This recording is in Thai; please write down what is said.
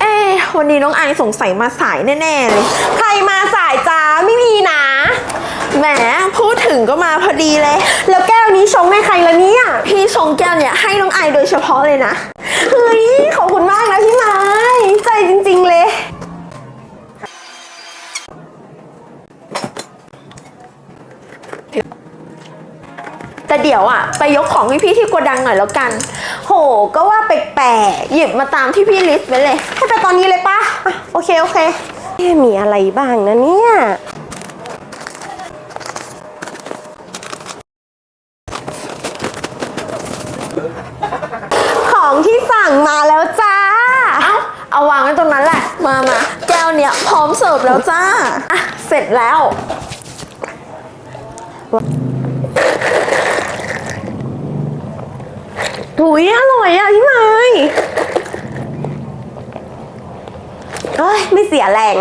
เอ๊วันนี้น้องไอสงสัยมาสายแน่ๆเลย ใครมาสายจ้าไม่มีนะ แหมพูดถึงก็มาพอดีเลย แล้วแก้วนี้ชงให้ใครละเนี่ย พี่ชงแก้วเนี่ยให้น้องไอโดยเฉพาะเลยนะ เฮ้ย แต่เดี๋ยวอะไปยกของพี่ๆที่โกดังหน่อยแล้วกัน โห ก็ว่าแปลกหยิบมาตามที่พี่ลิสต์ไว้เลยๆให้ไปตอนนี้เลยปะอะโอเคโอเคเอ๊ะมีอะไรบ้างนะเนี่ย ของที่สั่งมาแล้วจ้า เอ้าเอาวางไว้ตรงนั้นแหละ มามาแก้วเนี่ยพร้อมเสิร์ฟแล้วจ้า อะ เสร็จแล้ว หุยอร่อยอะพี่ไม้เอ้ยไม่เสียแรง